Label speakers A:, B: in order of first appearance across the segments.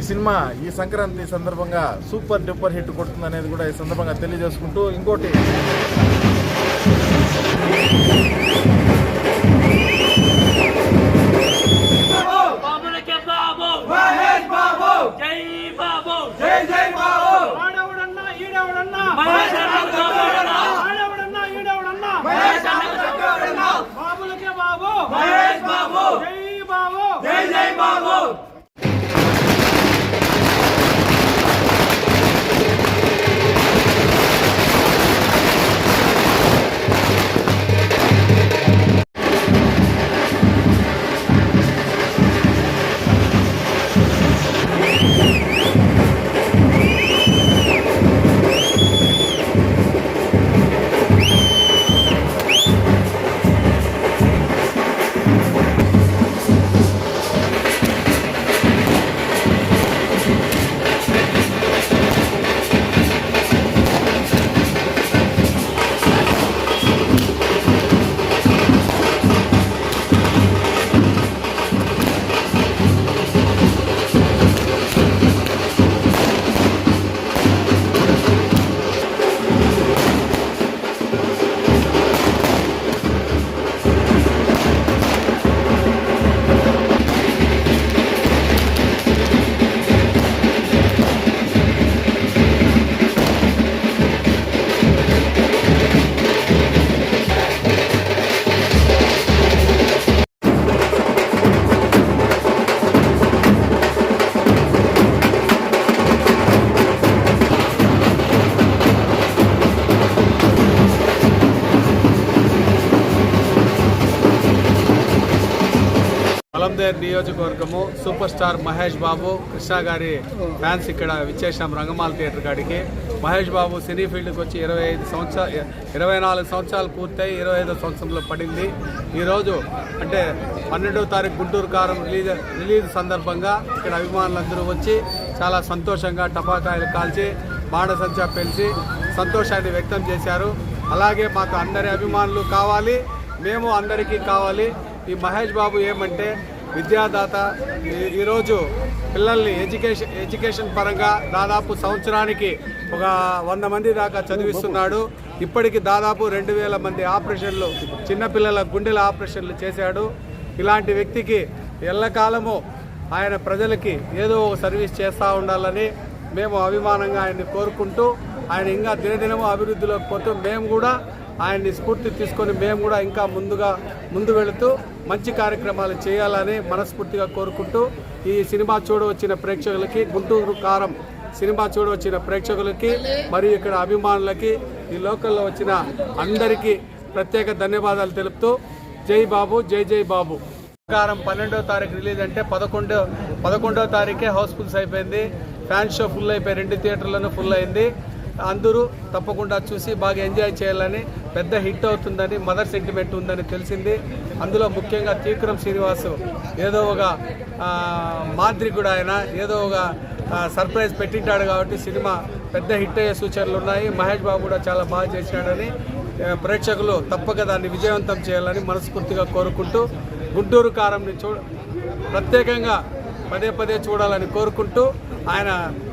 A: ఈ సినిమా ఈ సంక్రాంతి సందర్భంగా సూపర్ డూపర్ హిట్ కొడుతుంది అనేది కూడా ఈ సందర్భంగా తెలియజేసుకుంటూ ఇంకోటి.
B: అలందేర్ నియోజకవర్గము సూపర్ స్టార్ మహేష్ బాబు కృష్ణ గారి ఫ్యాన్స్ ఇక్కడ విచ్చేసాం రంగమాల థియేటర్ కాడికి. మహేష్ బాబు సినీ ఫీల్డ్కి వచ్చి ఇరవై ఐదు సంవత్సరాలు ఇరవై నాలుగు సంవత్సరాలు పూర్తయి ఇరవై ఐదో సంవత్సరంలో పడింది. ఈరోజు అంటే పన్నెండవ తారీఖు గుంటూరు కారం రిలీజ్ రిలీజ్ సందర్భంగా ఇక్కడ అభిమానులందరూ వచ్చి చాలా సంతోషంగా టపాకాయలు కాల్చి బాణసంచా పెంచి సంతోషాన్ని వ్యక్తం చేశారు. అలాగే మాకు అందరి అభిమానులు కావాలి మేము అందరికీ కావాలి. ఈ మహేష్ బాబు ఏమంటే విద్యాదాత ఈరోజు పిల్లల్ని ఎడ్యుకేషన్ ఎడ్యుకేషన్ పరంగా దాదాపు సంవత్సరానికి ఒక వంద మంది దాకా చదివిస్తున్నాడు. ఇప్పటికి దాదాపు రెండు వేల మంది ఆపరేషన్లు చిన్నపిల్లల గుండెల ఆపరేషన్లు చేశాడు. ఇలాంటి వ్యక్తికి ఎల్లకాలము ఆయన ప్రజలకి ఏదో ఒక సర్వీస్ చేస్తూ ఉండాలని మేము అభిమానంగా ఆయన్ని కోరుకుంటూ ఆయన ఇంకా దినదినము అభివృద్ధిలోకి పోతూ మేము కూడా ఆయన్ని స్ఫూర్తి తీసుకొని మేము కూడా ఇంకా ముందుగా ముందు వెళుతూ మంచి కార్యక్రమాలు చేయాలని మనస్ఫూర్తిగా కోరుకుంటూ ఈ సినిమా చూడవచ్చిన ప్రేక్షకులకి గుంటూరు కారం సినిమా చూడవచ్చిన ప్రేక్షకులకి మరియు ఇక్కడ అభిమానులకి ఈ లోకల్లో వచ్చిన అందరికీ ప్రత్యేక ధన్యవాదాలు తెలుపుతూ జై బాబు జై జై బాబు. ప్రకారం పన్నెండో తారీఖు రిలీజ్ అంటే పదకొండో పదకొండో తారీఖే హౌస్ఫుల్స్ అయిపోయింది. ఫ్యాన్ షో ఫుల్ అయిపోయి రెండు థియేటర్లను ఫుల్ అయింది. అందరూ తప్పకుండా చూసి బాగా ఎంజాయ్ చేయాలని పెద్ద హిట్ అవుతుందని మదర్ సెంటిమెంట్ ఉందని తెలిసింది. అందులో ముఖ్యంగా తీక్రం శ్రీనివాసు ఏదో ఒక ఆ, కూడా ఆయన ఏదో ఒక సర్ప్రైజ్ పెట్టింటాడు కాబట్టి సినిమా పెద్ద హిట్ అయ్యే సూచనలు ఉన్నాయి. మహేష్ బాబు కూడా చాలా బాగా చేశాడని ప్రేక్షకులు తప్పక దాన్ని విజయవంతం చేయాలని మనస్ఫూర్తిగా కోరుకుంటూ గుంటూరు కారంని చూ ప్రత్యేకంగా పదే పదే చూడాలని కోరుకుంటూ ఆయన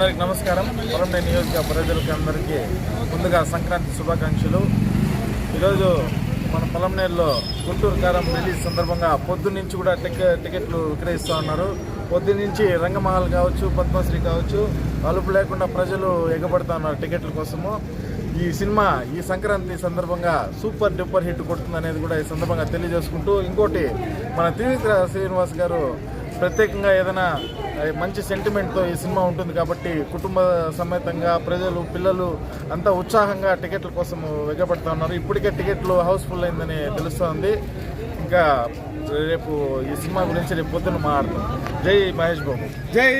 A: అందరికి నమస్కారం. పొలంనే నియోజక ప్రజలకి అందరికీ ముందుగా సంక్రాంతి శుభాకాంక్షలు. ఈరోజు మన పొలంనేరులో గుంటూరు కారం రిలీజ్ సందర్భంగా పొద్దు నుంచి కూడా టికె టికెట్లు విక్రయిస్తూ ఉన్నారు. పొద్దు నుంచి రంగమహల్ కావచ్చు పద్మశ్రీ కావచ్చు అలుపు లేకుండా ప్రజలు ఎగబడుతూ ఉన్నారు టికెట్ల కోసము. ఈ సినిమా ఈ సంక్రాంతి సందర్భంగా సూపర్ డూపర్ హిట్ కొడుతుంది అనేది కూడా ఈ సందర్భంగా తెలియజేసుకుంటూ ఇంకోటి మన త్రివిక్ర శ్రీనివాస్ గారు ప్రత్యేకంగా ఏదైనా అది మంచి సెంటిమెంట్తో ఈ సినిమా ఉంటుంది కాబట్టి కుటుంబ సమేతంగా ప్రజలు పిల్లలు అంతా ఉత్సాహంగా టికెట్ల కోసం వెగబడుతూ ఉన్నారు. ఇప్పటికే టికెట్లు హౌస్ఫుల్ అయిందని తెలుస్తోంది. ఇంకా రేపు ఈ సినిమా గురించి రేపు పొద్దున్న మాట్లాడతాం. జై మహేష్ బాబు.
B: జై